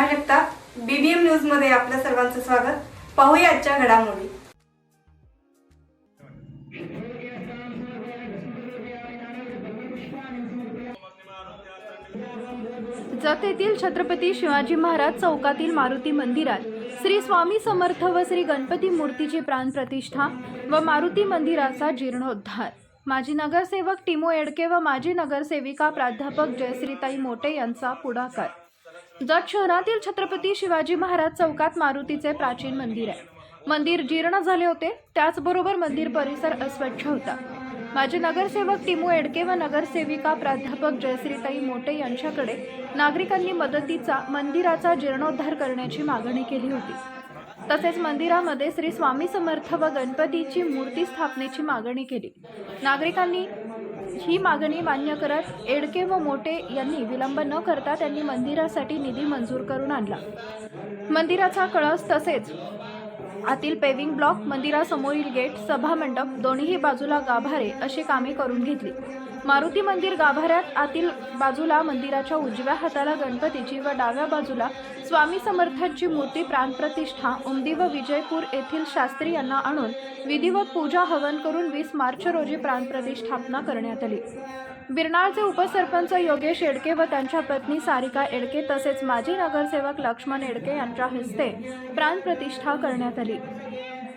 Neha Jagtap BBM न्यूजमध्ये आपल्या सर्वांचं स्वागत. पाहूया आजच्या घडामोडी. जत येथील छत्रपती शिवाजी महाराज चौकातील मारुती मंदिरात श्री स्वामी समर्थ व श्री गणपती मूर्तीची प्राणप्रतिष्ठा व मारुती मंदिराचा जीर्णोद्धार. माजी नगरसेवक टिमो एडके व माजी नगरसेविका प्राध्यापक जयश्रीताई मोटे यांचा पुढाकार. जत शहरातील छत्रपती शिवाजी महाराज चौकात मारुतीचे प्राचीन मंदिर आहे. मंदिर जीर्ण झाले होते त्याचबरोबर मंदिर परिसर अस्वच्छ होता. माजी नगरसेवक टिमू एडके व नगरसेविका प्राध्यापक जयश्रीताई मोटे यांच्याकडे नागरिकांनी मदतीचा मंदिराचा जीर्णोद्धार करण्याची मागणी केली होती. तसेच मंदिरामध्ये श्री स्वामी समर्थ व गणपतीची मूर्ती स्थापनेची मागणी केली. नागरिकांनी ही मागणी मान्य करत एडके व मोटे यांनी विलंब न करता त्यांनी मंदिरासाठी निधी मंजूर करून आणला. मंदिराचा कळस तसेच आतील पेविंग ब्लॉक मंदिरासमोरील गेट सभा मंडप दोन्ही बाजूला गाभारे अशी कामे करून घेतली. मारुती मंदिर गाभाऱ्यात आतील बाजूला मंदिराच्या उजव्या हाताला गणपतीची व डाव्या बाजूला स्वामी समर्थांची मूर्ती प्राणप्रतिष्ठा उमदी व विजयपूर येथील शास्त्री यांना आणून विधिवत पूजा हवन करून वीस मार्च रोजी प्राणप्रतिष्ठापना करण्यात आली. बिरनाळचे उपसरपंच योगेश एडके व त्यांच्या पत्नी सारिका एडके तसेच माजी नगरसेवक लक्ष्मण एडके यांच्या हस्ते प्राणप्रतिष्ठा करण्यात आली.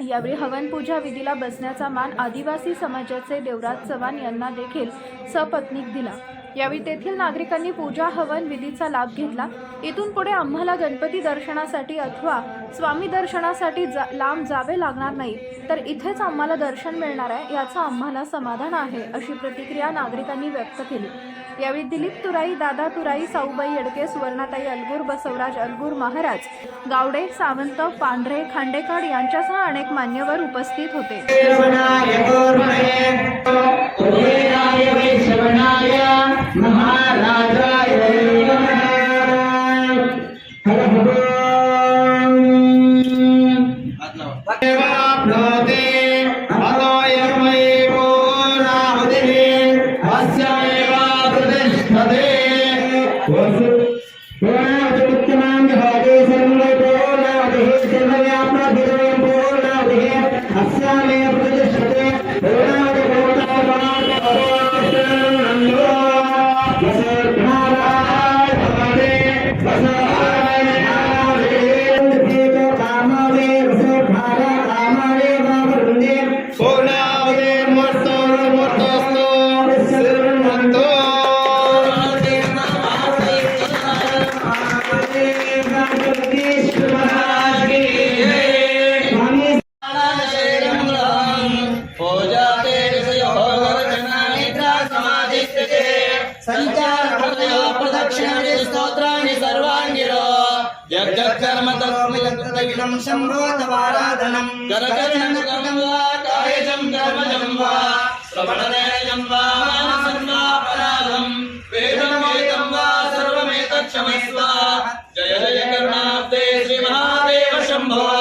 यावेळी हवन पूजा विधीला बसण्याचा मान आदिवासी समाजाचे देवराज चव्हाण यांना देखील सपत्नीक दिला. यावेळी तेथील नागरिकांनी पूजा हवन विधीचा लाभ घेतला. इथून पुढे आम्हाला गणपती दर्शनासाठी अथवा स्वामी दर्शनासाठी जा लांब जावे लागणार नाही. तर इथेच आम्हाला दर्शन मिळणार आहे याचं आम्हाला समाधान आहे अशी प्रतिक्रिया नागरिकांनी व्यक्त केली. यावेळी दिलीप तुराई दादा तुराई साऊबाई येडके सुवर्णाताई अलगूर बसवराज अलगूर महाराज गावडे सावंत पांढरे खांडेकर यांच्यासह अनेक मान्यवर उपस्थित होते. श्रवणाय स्तोत्राणि सर्वाङ्गिरो यज्जत्कर्म तत्त्वयत्तैलं शम्भोतवाराधनम् करकरणकर्मं वा कायजं कर्मजं वा श्रवणनेयं वा मानसं वा पराधम् वेदमेतं वा सर्वमेतत्क्षमस्व जय जय करुणाब्दे श्री महादेव शम्भो। जय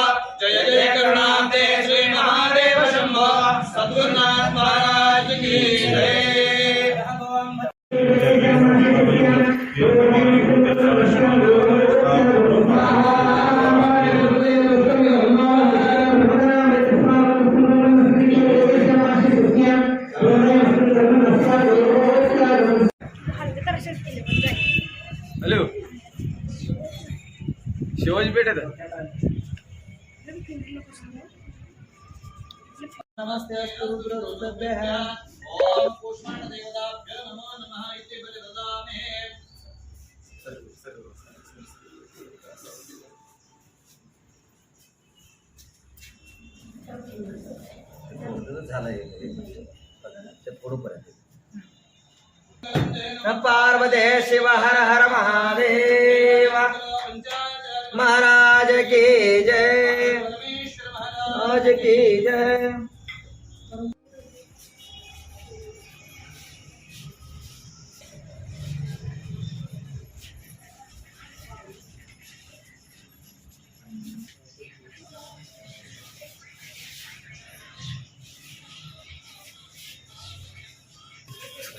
हॅलो. शिवाजी पेठ आहे नमस्ते रुद्र रुद्रभ्यः ॐ पुष्पाण देवताभ्यो नमो नमः इति बलिददामि पार्वते शिव हर हर महादेव। महाराज की जय। महाराज की जय।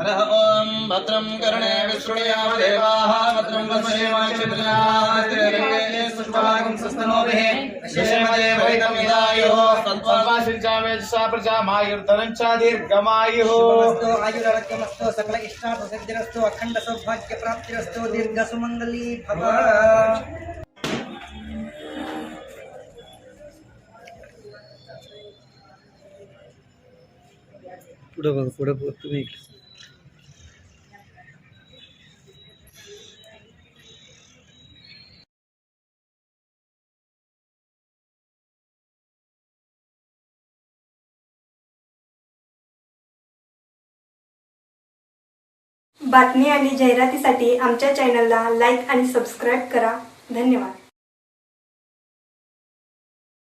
हरः ॐ भद्रं कर्णे विष्णुयामदेवाः भद्रं वसेमाक्षित्रास्त्रिरङ्गे सुष्माकं सुस्तनोभिः विषेमदेवैतमिदायुः सत्त्वा प्रजामायुर्धनं दीर्घमायुः शुभमस्तु आयुरारोग्यमस्तु सकल इष्टार्थ सिद्धिरस्तु अखंड सौभाग्य प्राप्तिरस्तु दीर्घ सुमंगली भव पुढं बघा पुढं बघ तुम्ही इकडे. बातमी आणि जाहिरातीसाठी आमच्या चॅनलला लाईक आणि सबस्क्राईब करा. धन्यवाद.